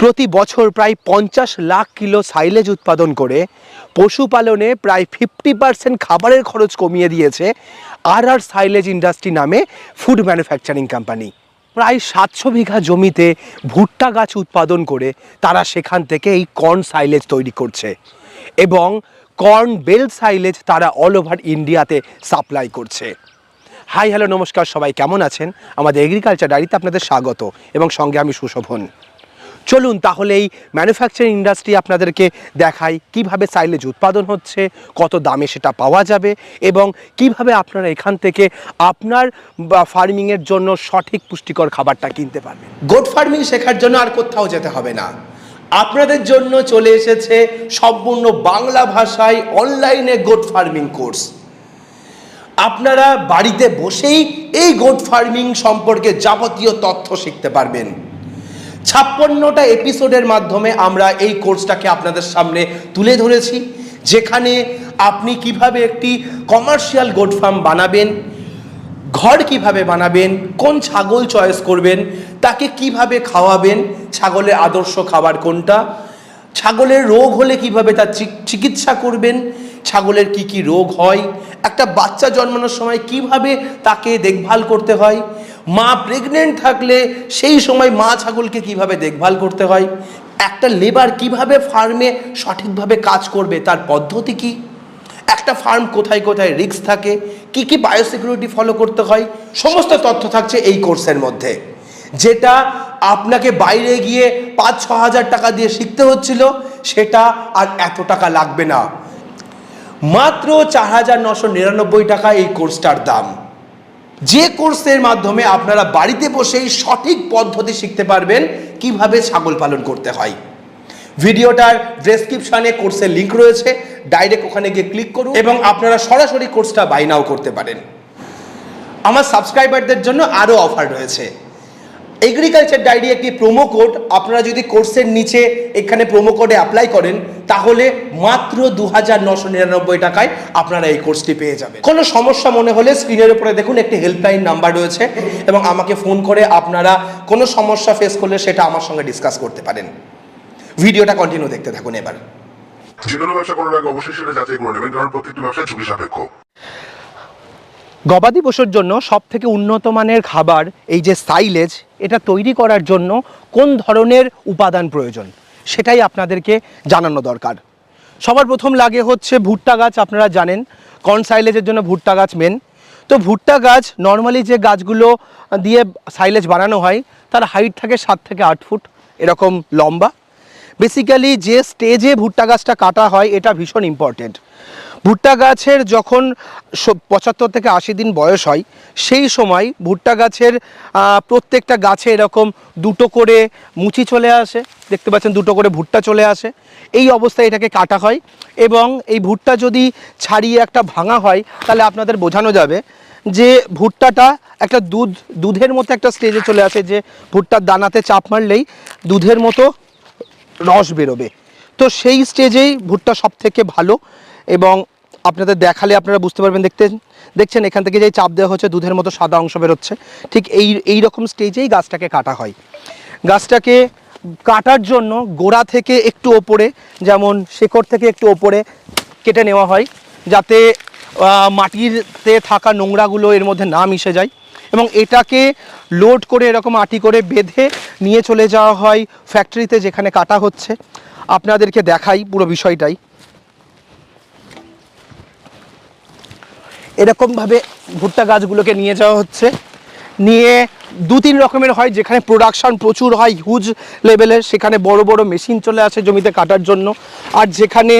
প্রতি বছর প্রায় পঞ্চাশ লাখ কিলো সাইলেজ উৎপাদন করে পশুপালনে প্রায় ফিফটি পার্সেন্ট খাবারের খরচ কমিয়ে দিয়েছে আর আর সাইলেজ ইন্ডাস্ট্রি নামে ফুড ম্যানুফ্যাকচারিং কোম্পানি। প্রায় সাতশো বিঘা জমিতে ভুট্টা গাছ উৎপাদন করে তারা সেখান থেকে এই কর্ন সাইলেজ তৈরি করছে এবং কর্ন বেল সাইলেজ তারা অল ওভার ইন্ডিয়াতে সাপ্লাই করছে। হাই, হ্যালো, নমস্কার, সবাই কেমন আছেন? আমাদের এগ্রিকালচার ডায়েরিতে আপনাদের স্বাগত এবং সঙ্গে আমি সুশোভন। চলুন তাহলে এই ম্যানুফ্যাকচারিং ইন্ডাস্ট্রি আপনাদেরকে দেখাই কীভাবে সাইলেজ উৎপাদন হচ্ছে, কত দামে সেটা পাওয়া যাবে এবং কীভাবে আপনারা এখান থেকে আপনার ফার্মিংয়ের জন্য সঠিক পুষ্টিকর খাবারটা কিনতে পারবেন। গোট ফার্মিং শেখার জন্য আর কোথাও যেতে হবে না। আপনাদের জন্য চলে এসেছে সম্পূর্ণ বাংলা ভাষায় অনলাইনে গোট ফার্মিং কোর্স আপনারা বাড়িতে বসেই এই গোট ফার্মিং সম্পর্কে যাবতীয় তথ্য শিখতে পারবেন। ছাপ্পান্নটা এপিসোডের মাধ্যমে আমরা এই কোর্সটাকে আপনাদের সামনে তুলে ধরেছি, যেখানে আপনি কীভাবে একটি কমার্শিয়াল গোট ফার্ম বানাবেন, ঘর কীভাবে বানাবেন, কোন ছাগল চয়েস করবেন, তাকে কীভাবে খাওয়াবেন, ছাগলের আদর্শ খাবার কোনটা, ছাগলের রোগ হলে কীভাবে তার চিকিৎসা করবেন, ছাগলের কি কি রোগ হয়, একটা বাচ্চা জন্মানোর সময় কীভাবে তাকে দেখভাল করতে হয় মা প্রেগনেন্ট থাকলে সেই সময় মা ছাগলকে কীভাবে দেখভাল করতে হয়? একটা লেবার কীভাবে ফার্মে সঠিকভাবে কাজ করবে? তার পদ্ধতি কি? একটা ফার্ম কোথায় কোথায় রিস্ক থাকে? কি কি বায়োসিকিউরিটি ফলো করতে হয়? সমস্ত তথ্য থাকছে এই কোর্সের মধ্যে। যেটা আপনাকে বাইরে গিয়ে পাঁচ ছ হাজার টাকা দিয়ে শিখতে হচ্ছিল, সেটা আর এত টাকা লাগবে না। মাত্র চার হাজার নশো নিরানব্বই টাকা এই কোর্সটার দাম। যে কোর্সের মাধ্যমে আপনারা বাড়িতে বসেই সঠিক পদ্ধতি শিখতে পারবেন, কীভাবে ছাগল পালন করতে হয়। ভিডিওটার ডেসক্রিপশানে কোর্সের লিঙ্ক রয়েছে ডাইরেক্ট ওখানে গিয়ে ক্লিক করুন এবং আপনারা সরাসরি কোর্সটা বাই নাও করতে পারেন। আমার সাবস্ক্রাইবারদের জন্য আরও অফার রয়েছে। এগ্রিকালচার ডায়েরি একটি প্রোমো কোড আপনারা যদি কোর্সের নিচে এখানে প্রোমো কোডে অ্যাপ্লাই করেন, তাহলে মাত্র দু হাজার নশো নিরানব্বই টাকায় আপনারা এই কোর্সটি পেয়ে যাবেন। কোনো সমস্যা মনে হলে স্ক্রিনের উপরে দেখুন, একটি হেল্পলাইন নাম্বার রয়েছে এবং আমাকে ফোন করে আপনারা কোনো সমস্যা ফেস করলে সেটা আমার সঙ্গে ডিসকাস করতে পারেন। ভিডিওটা কন্টিনিউ দেখতে থাকুন এবার। যে কোনো ব্যবসা করার আগে অবশ্যই সেটা যাচাই করে নেবেন, কারণ প্রত্যেকটি ব্যবসা ঝুঁকি সাপেক্ষ। গবাদি পশুর জন্য সব থেকে উন্নত মানের খাবার, এই যে সাইলেজ এটা তৈরি করার জন্য কোন ধরনের উপাদান প্রয়োজন? সেটাই আপনাদেরকে জানানো দরকার। সবার প্রথম লাগে হচ্ছে ভুট্টা গাছ, আপনারা জানেন। কর্ন সাইলেজের জন্য ভুট্টা গাছ মেন তো ভুট্টা গাছ নর্মালি যে গাছগুলো দিয়ে সাইলেজ বানানো হয়, তার হাইট থাকে সাত থেকে আট ফুট, এরকম লম্বা। বেসিক্যালি যে স্টেজে ভুট্টা গাছটা কাটা হয়, এটা ভীষণ ইম্পর্টেন্ট ভুট্টা গাছের যখন পঁচাত্তর থেকে আশি দিন বয়স হয়, সেই সময় ভুট্টা গাছের প্রত্যেকটা গাছে এরকম দুটো করে মুচি চলে আসে, দেখতে পাচ্ছেন দুটো করে ভুট্টা চলে আসে। এই অবস্থায় এটাকে কাটা হয় এবং এই ভুট্টা যদি ছাড়িয়ে একটা ভাঙা হয়, তাহলে আপনাদের বোঝানো যাবে যে ভুট্টাটা একটা দুধ, দুধের মতো একটা স্টেজে চলে আসে যে ভুট্টার দানাতে চাপ মারলেই দুধের মতো রস বেরোবে। তো সেই স্টেজেই ভুট্টা সব থেকে ভালো। এবং আপনাদের দেখালে আপনারা বুঝতে পারবেন দেখতে দেখছেন, এখান থেকে যে চাপ দেওয়া হচ্ছে, দুধের মতো সাদা অংশ বেরোচ্ছে। ঠিক এই এই রকম স্টেজেই গাছটাকে কাটা হয়। গাছটাকে কাটার জন্য গোড়া থেকে একটু ওপরে, যেমন শেকড় থেকে একটু ওপরে কেটে নেওয়া হয়, যাতে মাটিতে থাকা নোংরাগুলো এর মধ্যে না মিশে যায় এবং এটাকে লোড করে এরকম আটি করে বেঁধে নিয়ে চলে যাওয়া হয় ফ্যাক্টরিতে যেখানে কাটা হচ্ছে। আপনাদেরকে দেখাই পুরো বিষয়টাই। এরকমভাবে ভুট্টা গাছগুলোকে নিয়ে যাওয়া হচ্ছে। নিয়ে দু তিন রকমের হয়, যেখানে প্রোডাকশান প্রচুর হয় হিউজ লেভেলের সেখানে বড় বড় মেশিন চলে আসে জমিতে কাটার জন্য। আর যেখানে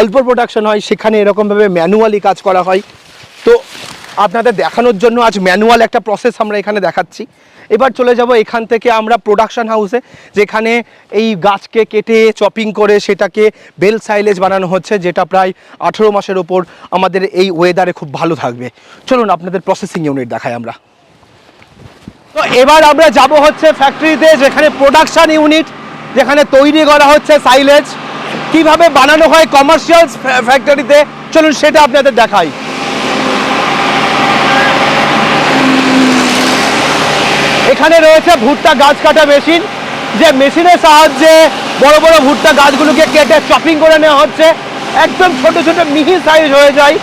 অল্প প্রোডাকশান হয়, সেখানে এরকমভাবে ম্যানুয়ালি কাজ করা হয়। তো আপনাদের দেখানোর জন্য আজ ম্যানুয়াল একটা প্রসেস আমরা এখানে দেখাচ্ছি। এবার চলে যাব এখান থেকে আমরা প্রোডাকশন হাউসে যেখানে এই গাছকে কেটে চপিং করে সেটাকে বেল সাইলেজ বানানো হচ্ছে, যেটা প্রায় আঠেরো মাসের ওপর আমাদের এই ওয়েদারে খুব ভালো থাকবে। চলুন আপনাদের প্রসেসিং ইউনিট দেখাই আমরা। তো এবার আমরা যাব হচ্ছে ফ্যাক্টরিতে যেখানে প্রোডাকশন ইউনিট যেখানে তৈরি করা হচ্ছে সাইলেজ কীভাবে বানানো হয় কমার্শিয়াল ফ্যাক্টরিতে চলুন সেটা আপনাদের দেখাই। এখানে রয়েছে ভুট্টা গাছ কাটা মেশিন। যে মেশিনের সাহায্যে বড় বড় ভুট্টা গাছগুলোকে কেটে চপিং করে নেওয়া হচ্ছে। একদম ছোট ছোট মিহি সাইজ হয়ে যায়,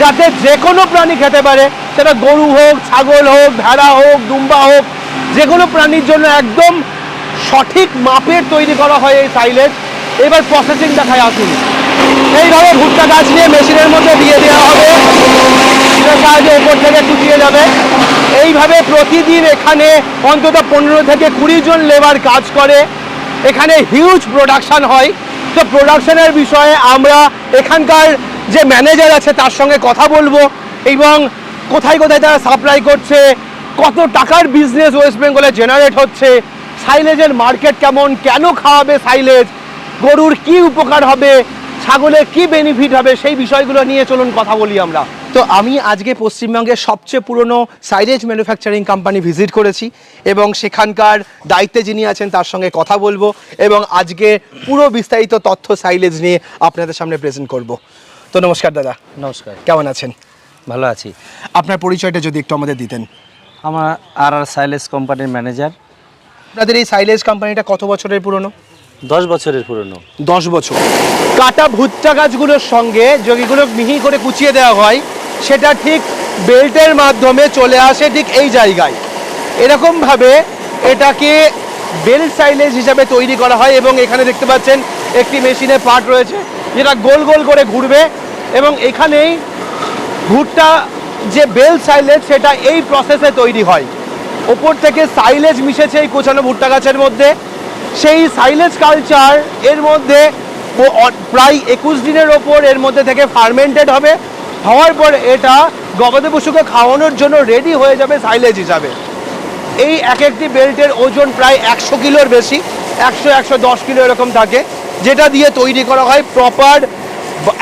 যাতে যে কোনো প্রাণী খেতে পারে। সেটা গরু হোক, ছাগল হোক, ভেড়া হোক, দুম্বা হোক যে কোনো প্রাণীর জন্য একদম সঠিক মাপের তৈরি করা হয় এই সাইলেজ। এবার প্রসেসিং দেখায় আসুন। এইভাবে ভুট্টা গাছ নিয়ে মেশিনের মধ্যে দিয়ে দেওয়া হবে। এটার সাহায্যে ওপর থেকে কুচিয়ে যাবে। এইভাবে প্রতিদিন এখানে অন্তত পনেরো থেকে কুড়ি জন লেবার কাজ করে। এখানে হিউজ প্রোডাকশান হয়। তো প্রোডাকশনের বিষয়ে আমরা এখানকার যে ম্যানেজার আছে, তার সঙ্গে কথা বলব এবং কোথায় কোথায় তারা সাপ্লাই করছে, কত টাকার বিজনেস ওয়েস্ট বেঙ্গলে জেনারেট হচ্ছে সাইলেজের মার্কেট কেমন, কেন খাওয়াবে সাইলেজ গরুর কি উপকার হবে, ছাগলের কি বেনিফিট হবে, সেই বিষয়গুলো নিয়ে চলুন কথা বলি আমরা। তো আমি আজকে পশ্চিমবঙ্গের সবচেয়ে পুরনো সাইলেজ ম্যানুফ্যাকচারিং কোম্পানি ভিজিট করেছি এবং সেখানকার দায়িত্বে যিনি আছেন তার সঙ্গে কথা বলব এবং আজকে পুরো বিস্তারিত তথ্য সাইলেজ নিয়ে আপনাদের সামনে প্রেজেন্ট করব। তো নমস্কার দাদা। নমস্কার। কেমন আছেন? ভালো আছি। আপনার পরিচয়টা যদি একটু আমাদের দিতেন। আমার আর আর সাইলেজ কোম্পানির ম্যানেজার। আপনাদের এই সাইলেজ কোম্পানিটা কত বছরের পুরনো? দশ বছরের পুরনো। দশ বছর। কাটা ভুট্টা গাছগুলোর সঙ্গে যেগুলো মিহি করে কুচিয়ে দেওয়া হয়। সেটা ঠিক বেল্টের মাধ্যমে চলে আসে ঠিক এই জায়গায়। এরকমভাবে এটাকে বেল্ট সাইলেজ হিসাবে তৈরি করা হয় এবং এখানে দেখতে পাচ্ছেন একটি মেশিনে পার্ট রয়েছে যেটা গোল গোল করে ঘুরবে এবং এখানেই ভুট্টা যে বেল সাইলেজ সেটা এই প্রসেসে তৈরি হয়। ওপর থেকে সাইলেজ মিশেছে এই কোচানো ভুট্টা গাছের মধ্যে। সেই সাইলেজ কালচার এর মধ্যে প্রায় একুশ দিনের ওপর এর মধ্যে থেকে ফার্মেন্টেড হবে। হওয়ার পর এটা গবাদি পশুকে খাওয়ানোর জন্য রেডি হয়ে যাবে সাইলেজ হিসাবে। এই এক একটি বেল্টের ওজন প্রায় একশো কিলোর বেশি, একশো একশো দশ কিলো এরকম থাকে, যেটা দিয়ে তৈরি করা হয় প্রপার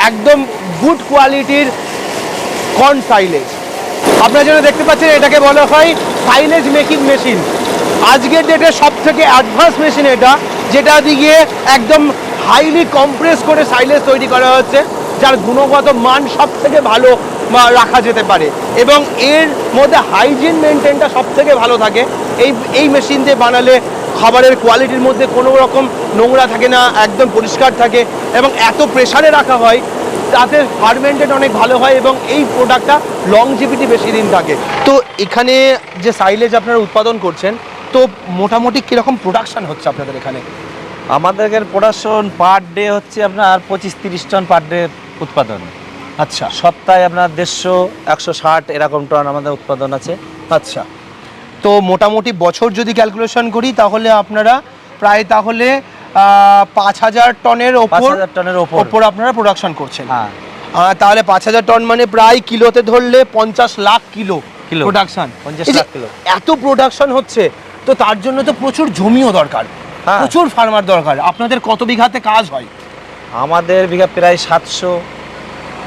একদম গুড কোয়ালিটির কর্ন সাইলেজ আপনারা যেন দেখতে পাচ্ছেন, এটাকে বলা হয় সাইলেজ মেকিং মেশিন আজকের ডেটে সব থেকে অ্যাডভান্স মেশিন এটা, যেটা দিয়ে একদম হাইলি কম্প্রেস করে সাইলেজ তৈরি করা হচ্ছে। যার গুণগত মান সব থেকে ভালো রাখা যেতে পারে। এবং এর মধ্যে হাইজিন মেনটেনটা সব থেকে ভালো থাকে। এই এই মেশিন দিয়ে বানালে খাবারের কোয়ালিটির মধ্যে কোনো রকম নোংরা থাকে না, একদম পরিষ্কার থাকে এবং এত প্রেসারে রাখা হয়, তাতে ফার্মেন্টেড অনেক ভালো হয় এবং এই প্রোডাক্টটা লংজিভিটি বেশি দিন থাকে। তো এখানে যে সাইলেজ আপনারা উৎপাদন করছেন, তো মোটামুটি কীরকম প্রোডাকশান হচ্ছে আপনাদের এখানে? আমাদের প্রোডাকশন পার ডে হচ্ছে আপনার পঁচিশ তিরিশ টন পার ডে উৎপাদন। আচ্ছা। সপ্তাহে আপনার দেড়শো একশো ষাট এরকম টন আমাদের উৎপাদন আছে। আচ্ছা। তো মোটামুটি বছর যদি ক্যালকুলেশন করি তাহলে আপনারা প্রায় তাহলে পাঁচ হাজার টনের ওপর টনের ওপর। ওপর আপনারা প্রোডাকশন করছেন। হ্যাঁ। তাহলে পাঁচ হাজার টন মানে প্রায় কিলোতে ধরলে পঞ্চাশ lakh kilo kilo. Production 50 lakh kilo. এত প্রোডাকশন হচ্ছে তো তার জন্য তো প্রচুর জমিও দরকার। হ্যাঁ। প্রচুর ফার্মার দরকার। আপনাদের কত বিঘাতে কাজ হয়? আমাদের বিঘা প্রায় সাতশো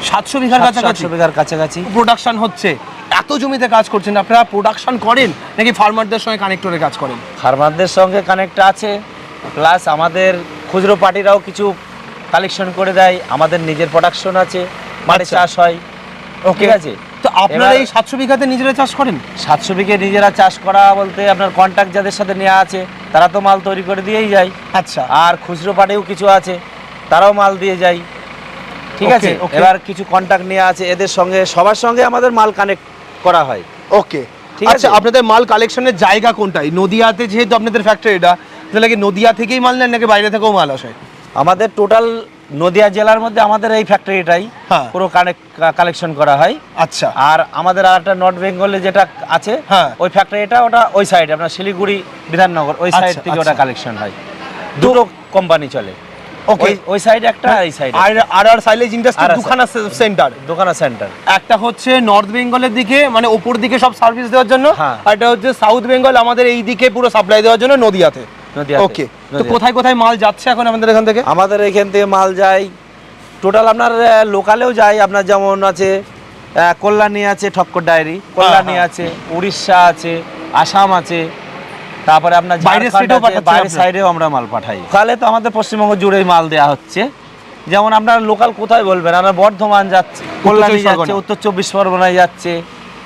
সাতশো বিঘার কাছাকাছি? বিঘার কাছাকাছি। প্রোডাকশন হচ্ছে। এত জমিতে কাজ করছেন আপনারা? প্রোডাকশন করেন নাকি ফার্মারদের সঙ্গে কানেক্টরে কাজ করেন? ফার্মারদের সঙ্গে কানেক্ট আছে। প্লাস আমাদের খুচরো পার্টিরাও কিছু কালেকশন করে দেয়। আমাদের নিজের প্রোডাকশন আছে। মাঠে আচ্ছা। চাষ হয়। ঠিক আছে? তো আপনারা এই সাতশো বিঘাতে নিজেরা চাষ করেন? সাতশো বিঘে নিজেরা চাষ করা বলতে আপনার কন্ট্যাক্ট যাদের সাথে নেওয়া আছে তারা তো মাল তৈরি করে দিয়েই যায়। আচ্ছা। আর খুচরো পাটেও কিছু আছে। তারাও মাল দিয়ে যায় ঠিক আছে. এবার কিছু কন্ট্যাক্ট নেওয়া আছে এদের সঙ্গে সবার সঙ্গে আমাদের মাল কানেক্ট করা হয় ওকে ঠিক আচ্ছা আছে। আপনাদের মাল কালেকশনের জায়গা কোনটাই নদিয়াতে যেহেতু আপনাদের ফ্যাক্টরি এটা তাহলে কি নদিয়া থেকেই মাল নেন নাকি বাইরে থেকেও মাল আসে আমাদের টোটাল নদিয়া জেলার মধ্যে আমাদের এই ফ্যাক্টরিটাই হ্যাঁ। পুরো কানেক্ট কালেকশন করা হয় আচ্ছা আর আমাদের আর একটা নর্থ বেঙ্গলে যেটা আছে হ্যাঁ। ওই ফ্যাক্টরিটা ওটা ওই সাইডে আপনার শিলিগুড়ি বিধাননগর ওই আচ্ছা, সাইড থেকে ওটা আচ্ছা। কালেকশন হয় দুটো কোম্পানি চলে ওকে ওই সাইড একটা এই সাইড আর আর আর সাইলেজ ইন্ডাস্ট্রি আর- দুখানা সেন্টার দোকানা সেন্টার একটা হচ্ছে নর্থ বেঙ্গলের দিকে মানে ওপর দিকে সব সার্ভিস দেওয়ার জন্য। হ্যাঁ। আর একটা হচ্ছে সাউথ বেঙ্গল আমাদের এই দিকে পুরো সাপ্লাই দেওয়ার জন্য নদিয়াতে। ওকে তো কোথায় কোথায় মাল যাচ্ছে এখন আমাদের এখান থেকে? আমাদের এখান থেকে মাল যায়। টোটাল আপনার লোকালেও যায়। আপনার যেমন আছে কল্যাণী আছে ঠক্কর ডায়েরি। কল্যাণী হ্যাঁ। আছে উড়িষ্যা আছে আসাম আছে। তারপরে আপনার বাইরের state-এও বাইরের সাইডেও আমরা মাল পাঠাই। তাহলে তো আমাদের পশ্চিমবঙ্গ জুড়েই মাল দেওয়া হচ্ছে। যেমন আপনারা লোকাল কোথায় বলবেন? আপনার বর্ধমান যাচ্ছে কল্যাণী যাচ্ছে উত্তর চব্বিশ পরগনায় যাচ্ছে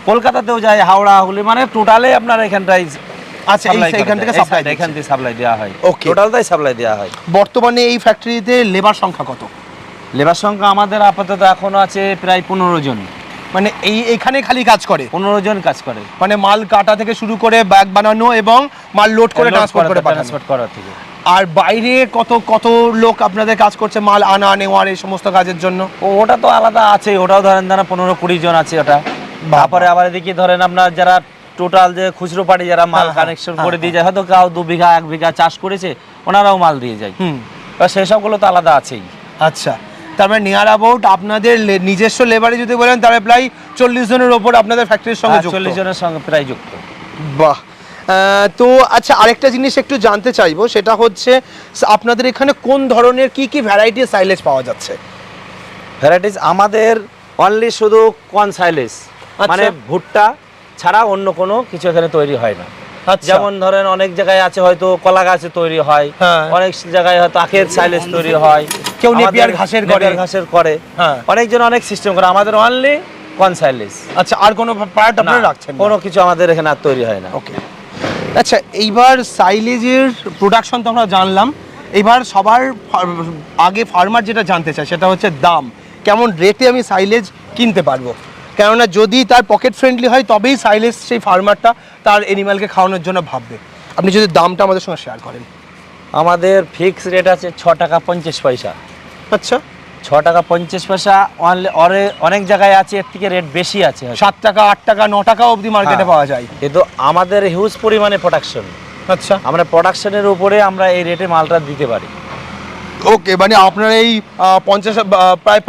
কলকাতাতেও যায় হাওড়া হুগলি মানে টোটালে আপনার এখানটাই আচ্ছা। থেকে এখান থেকে সাপ্লাই দেওয়া হয়। Okay. টোটালটাই সাপ্লাই দেওয়া হয়। বর্তমানে এই ফ্যাক্টরিতে লেবার সংখ্যা কত? লেবার সংখ্যা আমাদের আপাতত এখনও আছে প্রায় পনেরো জন। মানে এই এখানে খালি কাজ করে। পনেরো জন কাজ করে। মানে মাল কাটা থেকে শুরু করে ব্যাগ বানানো এবং মাল লোড করে ট্রান্সপোর্ট করে ট্রান্সপোর্ট করার থেকে। আর বাইরে কত কত লোক আপনাদের কাজ করছে মাল আনা নেওয়ার এই সমস্ত কাজের জন্য? ওটা তো আলাদা আছে। ওটাও ধরেন ধরেন পনেরো কুড়ি জন আছে ওটা। তারপরে আবার এদিকে ধরেন আপনার যারা টোটাল যে খুচরো পাড়ি যারা মাল হ্যাঁ, হ্যাঁ, কানেকশন হ্যাঁ, করে দিয়ে যায়। হয়তো কাউ দু বিঘা এক বিঘা চাষ করেছে ওনারাও মাল দিয়ে যায়। সেই তো আলাদা আছেই। আচ্ছা। তার মানে নিয়ার অ্যাবাউট আপনাদের নিজস্ব লেবারে যদি বলেন তাহলে প্রায় চল্লিশ জনের ওপর আপনাদের ফ্যাক্টরির সঙ্গে যুক্ত। চল্লিশ জনের সঙ্গে প্রায় যুক্ত। বাহ। তো আচ্ছা আরেকটা জিনিস একটু জানতে চাইব সেটা হচ্ছে আপনাদের এখানে কোন ধরনের কি কি ভ্যারাইটি সাইলেজ পাওয়া যাচ্ছে? ভ্যারাইটিস আমাদের অনলি শুধু কনসাইলেস সাইলেজ মানে ভুট্টা ছাড়া অন্য কোনো কিছু এখানে তৈরি হয় না। আচ্ছা যেমন ধরেন অনেক জায়গায় আছে হয়তো কলা গাছে তৈরি হয় হ্যাঁ। অনেক জায়গায় হয়তো আখের সাইলেজ তৈরি হয়। কেউ নেপিয়ার ঘাসের করে। ঘাসের করে। হ্যাঁ। অনেকজন অনেক সিস্টেম করে আমাদের অনলি কনসাইলেস আচ্ছা আর কোনো পার্ট আপনারা রাখছেন কোনো কিছু আমাদের এখানে আর তৈরি হয় না। ওকে আচ্ছা এইবার সাইলেজের প্রোডাকশন তো আমরা জানলাম। এবার সবার আগে ফার্মার যেটা জানতে চায় সেটা হচ্ছে দাম। কেমন রেটে আমি সাইলেজ কিনতে পারব? কেননা যদি তার পকেট ফ্রেন্ডলি হয় তবেই সাইলেজ সেই ফার্মারটা তার এনিম্যালকে খাওয়ানোর জন্য ভাববে। আপনি যদি দামটা আমাদের সঙ্গে শেয়ার করেন। আমাদের ফিক্স রেট আছে ছ টাকা পঞ্চাশ পয়সা। আচ্ছা। ছ টাকা পঞ্চাশ পয়সা অনেক জায়গায় আছে এর থেকে রেট বেশি আছে। সাত টাকা আট টাকা ন টাকা অবধি মার্কেটে হ্যাঁ। পাওয়া যায়। কিন্তু আমাদের হিউজ পরিমাণে প্রোডাকশন আচ্ছা। আমরা প্রোডাকশনের উপরে আমরা এই রেটে মালটা দিতে পারি। ওকে মানে আপনারা এই পঞ্চাশ প্রায়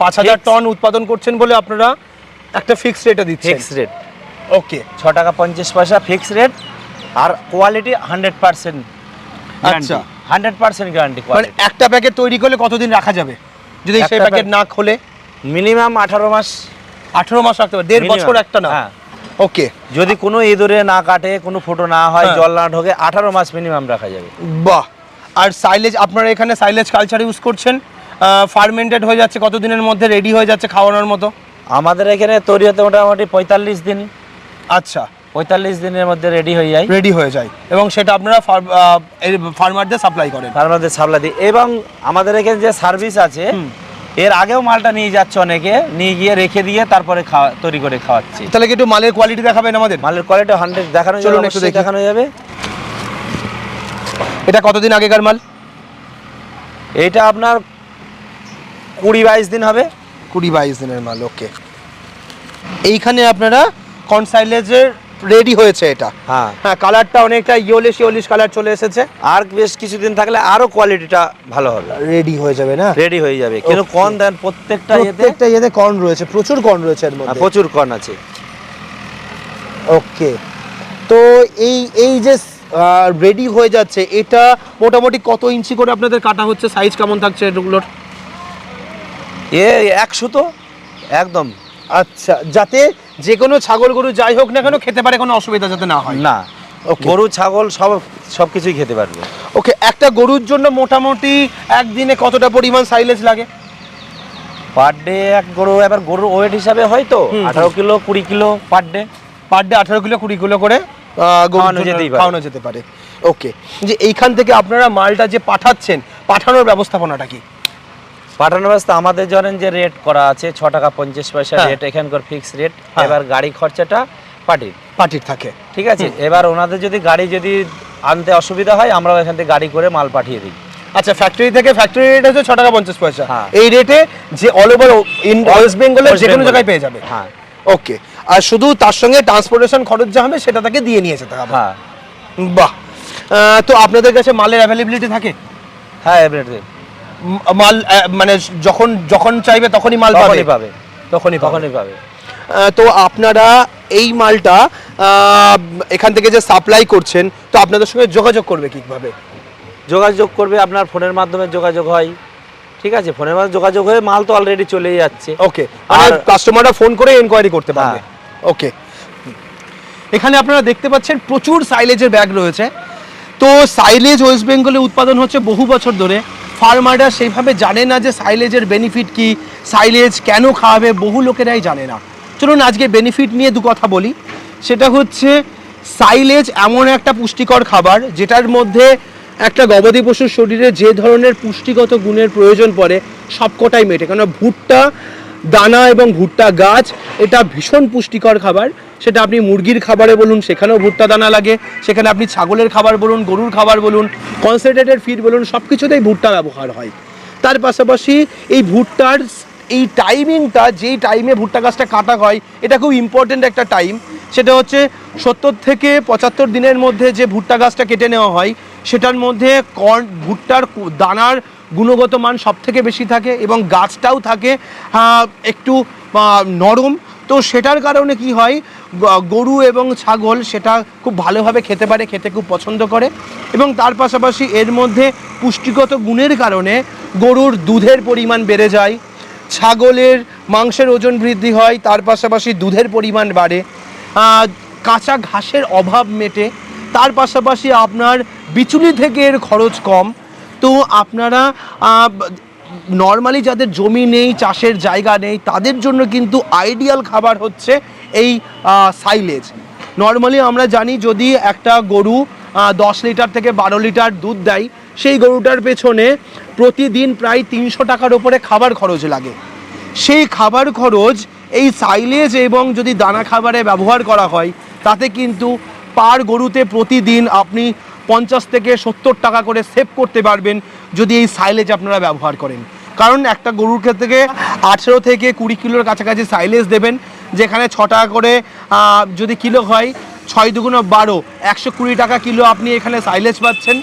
পাঁচ হাজার টন উৎপাদন করছেন বলে আপনারা একটা ফিক্সড রেটে দিচ্ছেন। ফিক্স রেট ওকে ছ টাকা পঞ্চাশ পয়সা ফিক্স রেট আর কোয়ালিটি হান্ড্রেড পার্সেন্ট আচ্ছা। হান্ড্রেড পার্সেন্ট গ্যারান্টি মানে একটা প্যাকেট তৈরি করলে কতদিন রাখা যাবে? যদি সেই প্যাকেট না খোলে? মিনিমাম আঠারো মাস। আঠেরো মাস রাখতে পারে দেড় বছর একটা না? হ্যাঁ। ওকে যদি কোনো ইঁদুরে না কাটে কোনো ফুটো না হয় হ্যাঁ। জল না ঢোকে আঠারো মাস মিনিমাম রাখা যাবে। বাহ! আর সাইলেজ আপনারা এখানে সাইলেজ কালচার ইউজ করছেন ফার্মেন্টেড হয়ে যাচ্ছে কতদিনের মধ্যে রেডি হয়ে যাচ্ছে খাওয়ানোর মতো? আমাদের এখানে তৈরি হতে মোটামুটি পঁয়তাল্লিশ দিন। আচ্ছা। পঁয়তাল্লিশ দিনের মধ্যে রেডি হয়ে যায়। রেডি হয়ে যায়। এবং সেটা আপনারা ফার্মারদের সাপ্লাই করেন। মধ্যে সাপ্লাই দিই। এবং আমাদের এখানে যে সার্ভিস আছে এর আগেও মালটা নিয়ে যাচ্ছে অনেকে। নিয়ে গিয়ে রেখে দিয়ে তারপরে খাওয়া তৈরি করে খাওয়াচ্ছি। তাহলে কি একটু মালের কোয়ালিটি দেখাবেন আমাদের? মালের কোয়ালিটি হান্ড্রেড দেখানো চলুন একটু দেখানো যাবে। এটা কতদিন আগেকার মাল? এটা আপনার কুড়ি বাইশ দিন হবে। কুড়ি বাইশ দিনের মাল ওকে। এইখানে আপনারা কনসাইলেজের রেডি হয়েছে এটা। হ্যাঁ। হ্যাঁ কালারটা অনেকটা ইয়োলিশ ইয়োলিশ কালার চলে এসেছে। আর বেশ কিছুদিন থাকলে আরও কোয়ালিটিটা ভালো হবে। রেডি হয়ে যাবে না? রেডি হয়ে যাবে। কিন্তু Okay. কর্ন দেন প্রত্যেকটা প্রত্যেকটা ইয়েতে কর্ন রয়েছে প্রচুর কর্ন রয়েছে এর হ্যাঁ, মধ্যে প্রচুর কর্ন আছে। ওকে তো এই এই যে রেডি হয়ে যাচ্ছে। এটা মোটামুটি কত ইঞ্চি করে আপনাদের কাটা হচ্ছে? সাইজ কেমন থাকছে এগুলোর? এ একশো তো। একদম। আচ্ছা যাতে যে কোনো ছাগল গরু যাই হোক না কেন খেতে পারে কোনো অসুবিধা যাতে না হয়। না. গরু ছাগল সব সব কিছুই খেতে পারবে। ওকে একটা গরুর জন্য মোটামুটি একদিনে কতটা পরিমাণ সাইলেজ লাগে? পার ডে এক গরু এবার গরুর ওয়েট হিসাবে হয় তো আঠারো কিলো কুড়ি kilo per day per day আঠারো কিলো কুড়ি কিলো করে খাওয়ানো যেতে পারে। ওকে যে এইখান থেকে আপনারা মালটা যে পাঠাচ্ছেন পাঠানোর ব্যবস্থাপনাটা কি? পাঠানো ব্যবস্থা আমাদের জানেন যে রেট করা আছে ছ টাকা পঞ্চাশ পয়সা হ্যাঁ। রেট এখানকার ফিক্স রেট হ্যাঁ। এবার গাড়ি খরচাটা পার্টির। পার্টির থাকে। ঠিক আছে? এবার ওনাদের যদি গাড়ি যদি আনতে অসুবিধা হয় আমরা এখান থেকে গাড়ি করে মাল পাঠিয়ে দিই। আচ্ছা ফ্যাক্টরি থেকে ফ্যাক্টরি রেট হচ্ছে ছ টাকা পঞ্চাশ পয়সা। হ্যাঁ। এই রেটে যে অল ওভার ইন ওয়েস্ট বেঙ্গলের যে কোনো জায়গায় পেয়ে যাবে। হ্যাঁ। ওকে আর শুধু তার সঙ্গে ট্রান্সপোর্টেশন খরচ যা হবে সেটা তাকে দিয়ে নিয়ে যেতে হবে। হ্যাঁ। বাহ। তো আপনাদের কাছে মালের অ্যাভেলেবিলিটি থাকে? হ্যাঁ ম- মাল মানে যখন যখন চাইবে তখনই মাল পাবে? পাবে। তখনই তখনই পাবে। তো আপনারা এই মালটা এখান থেকে যে সাপ্লাই করছেন তো আপনাদের সঙ্গে যোগাযোগ করবে কীভাবে? যোগাযোগ করবে আপনার ফোনের মাধ্যমে যোগাযোগ হয়। ঠিক আছে? ফোনের মাধ্যমে যোগাযোগ হয়ে মাল তো অলরেডি চলেই যাচ্ছে। ওকে আর আর- কাস্টমাররা ফোন করে এনকোয়ারি করতে পারবে। হ্যাঁ। ওকে। এখানে আপনারা দেখতে পাচ্ছেন প্রচুর সাইলেজের ব্যাগ রয়েছে। তো সাইলেজ ওয়েস্ট বেঙ্গলে উৎপাদন হচ্ছে বহু বছর ধরে। ফার্মাররা সেইভাবে জানে না যে সাইলেজের বেনিফিট কি সাইলেজ কেন খাওয়াবে, বহু লোকেরাই জানে না। চলুন আজকে বেনিফিট নিয়ে দু কথা বলি। সেটা হচ্ছে সাইলেজ এমন একটা পুষ্টিকর খাবার, যেটার মধ্যে একটা গবাদি পশুর শরীরে যে ধরনের পুষ্টিগত গুণের প্রয়োজন পড়ে, সবকটাই মেটে। কেন ভুট্টা দানা এবং ভুট্টা গাছ, এটা ভীষণ পুষ্টিকর খাবার। সেটা আপনি মুরগির খাবারে বলুন, সেখানেও ভুট্টা দানা লাগে। সেখানে আপনি ছাগলের খাবার বলুন, গরুর খাবার বলুন কনসেন্ট্রেটেড ফিড বলুন সব কিছুতেই ভুট্টা ব্যবহার হয়। তার পাশাপাশি এই ভুট্টার এই টাইমিংটা যেই টাইমে ভুট্টা গাছটা কাটা হয়, এটা খুব ইম্পর্টেন্ট একটা টাইম সেটা হচ্ছে সত্তর থেকে পঁচাত্তর দিনের মধ্যে যে ভুট্টা গাছটা কেটে নেওয়া হয়, সেটার মধ্যে কর্ন ভুট্টার দানার গুণগত মান সব থেকে বেশি থাকে এবং গাছটাও থাকে একটু নরম। তো সেটার কারণে কি হয় গরু এবং ছাগল সেটা খুব ভালোভাবে খেতে পারে, খেতে খুব পছন্দ করে। এবং তার পাশাপাশি এর মধ্যে পুষ্টিগত গুণের কারণে গরুর দুধের পরিমাণ বেড়ে যায়, ছাগলের মাংসের ওজন বৃদ্ধি হয়, তার পাশাপাশি দুধের পরিমাণ বাড়ে কাঁচা ঘাসের অভাব মেটে, তার পাশাপাশি আপনার বিচুলি থেকে এর খরচ কম তো আপনারা নর্মালি যাদের জমি নেই, চাষের জায়গা নেই, তাদের জন্য কিন্তু আইডিয়াল খাবার হচ্ছে এই সাইলেজ নর্মালি আমরা জানি যদি একটা গরু দশ লিটার থেকে বারো লিটার দুধ দেয়, সেই গরুটার পেছনে প্রতিদিন প্রায় তিনশো টাকার ওপরে খাবার খরচ লাগে। সেই খাবার খরচ, এই সাইলেজ এবং যদি দানা খাবারে ব্যবহার করা হয়, তাতে কিন্তু পার গরুতে প্রতিদিন আপনি পঞ্চাশ থেকে সত্তর টাকা করে সেভ করতে পারবেন যদি এই সাইলেজ আপনারা ব্যবহার করেন। কারণ একটা গরুর ক্ষেত্রে থেকে আঠেরো থেকে কুড়ি কিলোর কাছাকাছি সাইলেজ দেবেন, যেখানে ছ টাকা করে যদি কিলো হয়, ছয় দুগুণ বারো, একশো কুড়ি টাকা কিলো আপনি এখানে সাইলেজ পাচ্ছেন।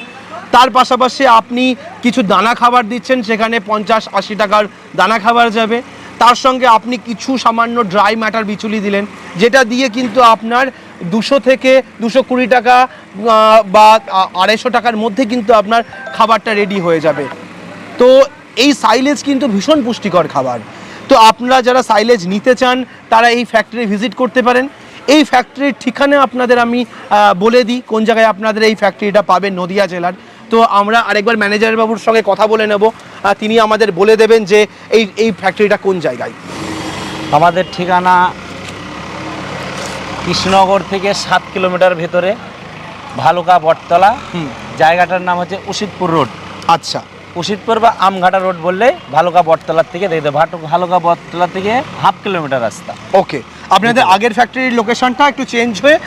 তার পাশাপাশি আপনি কিছু দানা খাবার দিচ্ছেন, সেখানে পঞ্চাশ, আশি টাকার দানা খাবার যাবে। তার সঙ্গে আপনি কিছু সামান্য ড্রাই ম্যাটার বিচুলি দিলেন, যেটা দিয়ে কিন্তু আপনার দুশো থেকে দুশো কুড়ি টাকা বা আড়াইশো টাকার মধ্যে কিন্তু আপনার খাবারটা রেডি হয়ে যাবে। তো এই সাইলেজ কিন্তু ভীষণ পুষ্টিকর খাবার। তো আপনারা যারা সাইলেজ নিতে চান, তারা এই ফ্যাক্টরি ভিজিট করতে পারেন। এই ফ্যাক্টরির ঠিকানা আপনাদের আমি বলে দিই, কোন জায়গায় আপনাদের এই ফ্যাক্টরিটা পাবেন, নদিয়া জেলার। তো আমরা আরেকবার ম্যানেজার বাবুর সঙ্গে কথা বলে নেব। তিনি আমাদের বলে দেবেন যে এই এই ফ্যাক্টরিটা কোন জায়গায়। আমাদের ঠিকানা কৃষ্ণনগর থেকে সাত কিলোমিটার ভেতরে ভালুকা বটতলা। জায়গাটার নাম হচ্ছে উশিদপুর রোড। আচ্ছা। উশিদপুর বা আমঘাটা রোড বললে ভালুকা বটতলার থেকে দেখতে ভাটু ভালুকা বটতলা থেকে হাফ কিলোমিটার রাস্তা। ওকে। আপনাদের আগের ফ্যাক্টরির লোকেশনটা একটু চেঞ্জ হয়ে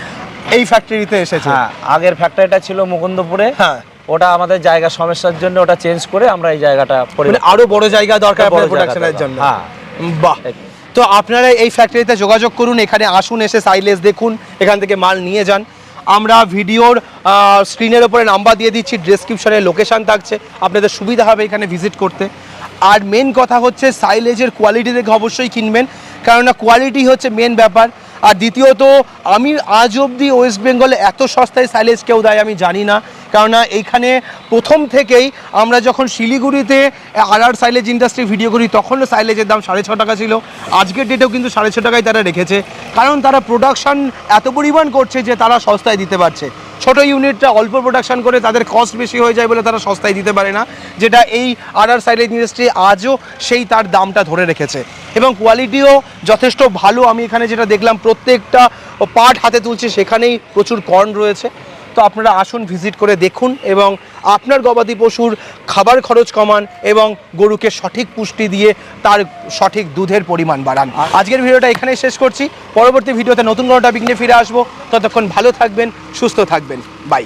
এই ফ্যাক্টরিতে এসেছে। হ্যাঁ আগের ফ্যাক্টরিটা ছিল মুকুন্দপুরে। হ্যাঁ। ওটা আমাদের জায়গা সমস্যার জন্য ওটা চেঞ্জ করে আমরা এই জায়গাটা মানে আরও বড় জায়গা দরকার প্রোডাকশনের। জন্য। হ্যাঁ। বাহ। তো আপনারা এই ফ্যাক্টরিতে যোগাযোগ করুন, এখানে আসুন, এসে সাইলেস দেখুন, এখান থেকে মাল নিয়ে যান। আমরা ভিডিওর স্ক্রিনের ওপরে নাম্বার দিয়ে দিচ্ছি ডিসক্রিপশনে লোকেশান থাকছে, আপনাদের সুবিধা হবে এখানে ভিজিট করতে। আর মেন কথা হচ্ছে সাইলেজের কোয়ালিটি দেখে অবশ্যই কিনবেন, কেননা কোয়ালিটি হচ্ছে মেন ব্যাপার। আর দ্বিতীয়ত, আমি আজ অবধি ওয়েস্ট বেঙ্গলে এত সস্তায় সাইলেজ কেউ দেয় আমি জানি না। কেননা এইখানে প্রথম থেকেই আমরা যখন শিলিগুড়িতে আর আর সাইলেজ ইন্ডাস্ট্রি ভিডিও করি, তখনও সাইলেজের দাম সাড়ে ছ টাকা ছিল। আজকের ডেটেও কিন্তু সাড়ে ছ টাকায় তারা রেখেছে। কারণ তারা প্রোডাকশন এত পরিমাণ করছে যে তারা সস্তায় দিতে পারছে। ছোট ইউনিটটা অল্প প্রোডাকশান করে তাদের কস্ট বেশি হয়ে যায় বলে তারা সস্তায় দিতে পারে না। যেটা এই আর সাইলেজ ইন্ডাস্ট্রি আজও সেই তার দামটা ধরে রেখেছে। এবং কোয়ালিটিও যথেষ্ট ভালো। আমি এখানে যেটা দেখলাম, প্রত্যেকটা পার্ট হাতে তুলছে, সেখানেই প্রচুর কর্ন রয়েছে। তো আপনারা আসুন ভিজিট করে দেখুন এবং আপনার গবাদি পশুর খাবার খরচ কমান এবং গরুকে সঠিক পুষ্টি দিয়ে তার সঠিক দুধের পরিমাণ বাড়ান। আজকের ভিডিওটা এখানেই শেষ করছি। পরবর্তী ভিডিওতে নতুন কোনো টপিক নিয়ে ফিরে আসব। ততক্ষণ ভালো থাকবেন, সুস্থ থাকবেন। বাই